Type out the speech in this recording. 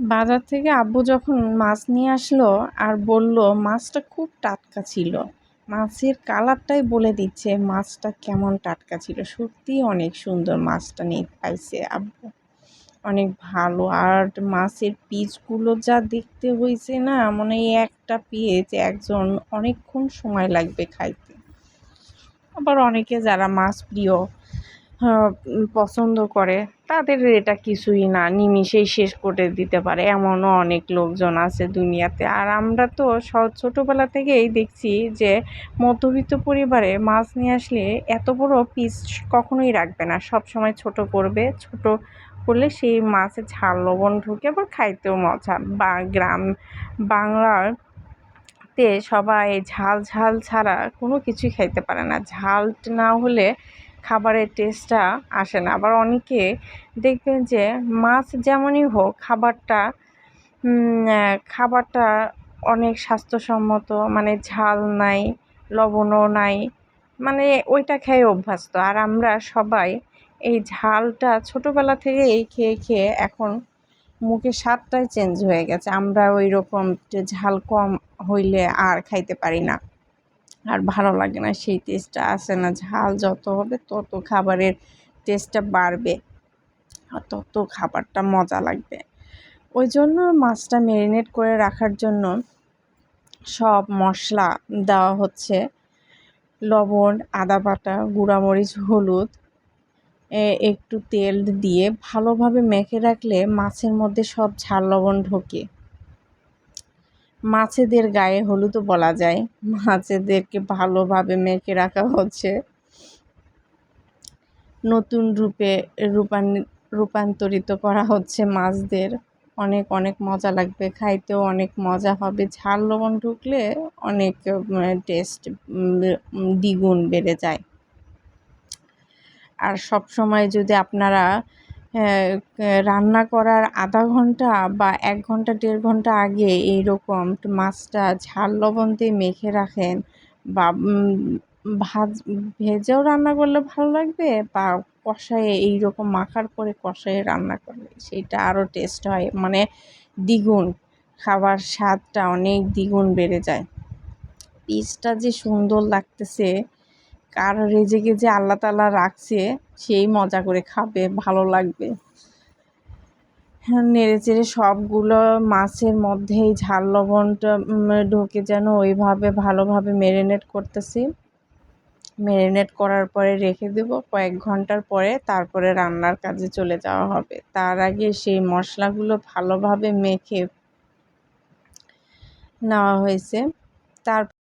বাজার থেকে আব্বু যখন মাছ নিয়ে আসলো আর বলল, মাছটা খুব টাটকা ছিল। মাছের কালারটাই বলে দিচ্ছে, মাছটা কেমন টাটকা ছিল। সত্যিই অনেক সুন্দর মাছটা নিয়ে পাইছে আব্বু। অনেক ভালো। আর মাছের পিসগুলো যা দেখতে হয়েছে না, মনে একটা পিস একজন অনেকক্ষণ সময় লাগবে খাইতে। আবার অনেকে যারা মাছ প্রিয় পছন্দ করে, তাদের এটা কিছুই না। নিমিষেই শেষ করে দিতে পারে, এমনও অনেক লোকজন আছে দুনিয়াতে। আর আমরা তো ছোটোবেলা থেকেই দেখছি যে, মধ্যবিত্ত পরিবারে মাছ নিয়ে আসলে এত বড় পিস কখনোই রাখবে না। সব সময় ছোট করবে, ছোট করলে সেই মাছে ঝাল লবণ ঢুকে আবার খাইতেও মজা। বা গ্রাম, বাংলার তে সবাই ঝাল ঝাল ছাড়া কোনো কিছুই খাইতে পারে না। ঝাল না হলে খাবারের টেস্টটা আসে না। আবার অনেকে দেখবেন যে মাছ যেমনই হোক, খাবারটা খাবারটা অনেক স্বাস্থ্যসম্মত মানে ঝাল নাই, লবণও নাই মানে ওইটা খেয়ে অভ্যস্ত। আর আমরা সবাই এই ঝালটা ছোটোবেলা থেকেই খেয়ে খেয়ে এখন মুখে স্বাদটাই চেঞ্জ হয়ে গেছে। আমরা ওই রকম ঝাল কম হইলে আর খাইতে পারি না। আর ভালো লাগে না, সেই টেস্টটা আসে না। ঝাল যত হবে তত খাবারের টেস্টটা বাড়বে আর তত খাবারটা মজা লাগবে। ওই জন্য মাছটা ম্যারিনেট করে রাখার জন্য সব মশলা দেওয়া হচ্ছে। লবণ, আদা বাটা, গুঁড়ামরিচ, হলুদ একটু তেল দিয়ে ভালোভাবে মেখে রাখলে মাছের মধ্যে সব ঝাল লবণ ঢোকে। মাছেদের গায়ে হলুদও বলা যায়। মাছেদেরকে ভালোভাবে মেখে রাখা হচ্ছে। নতুন রূপে রূপান, রূপান্তরিত করা হচ্ছে মাছদের। অনেক অনেক মজা লাগবে। খাইতেও অনেক মজা হবে। ঝাল লবণ ঢুকলে অনেক টেস্ট দ্বিগুণ বেড়ে যায়। আর সব সময় যদি আপনারা রান্না করার আধা ঘণ্টা বা এক ঘণ্টা, দেড় ঘণ্টা আগে এইরকম মাছটা ঝাল লবণ দিয়ে মেখে রাখেন বা ভাজ, ভেজেও রান্না করলে ভালো লাগবে বা কষায়ে এইরকম মাখার পরে কষায়ে রান্না করলে সেইটা আরও টেস্ট হয়। মানে দ্বিগুণ, খাবার স্বাদটা অনেক দ্বিগুণ বেড়ে যায়। পিসটা যে সুন্দর লাগতেছে কার রেজেকে যে আল্লাহ তালা রাখছে, সেই মজা করে খাবে, ভালো লাগবে। হ্যাঁ নেড়ে চেড়ে সবগুলো মাছের মধ্যেই ঝাল লবণটা ঢোকে যেন ওইভাবে ভালোভাবে মেরিনেট করতেছি। মেরিনেট করার পরে রেখে দেব কয়েক ঘণ্টার পরে, তারপরে রান্নার কাজে চলে যাওয়া হবে। তার আগে সেই মশলাগুলো ভালোভাবে মেখে নেওয়া হয়েছে। তার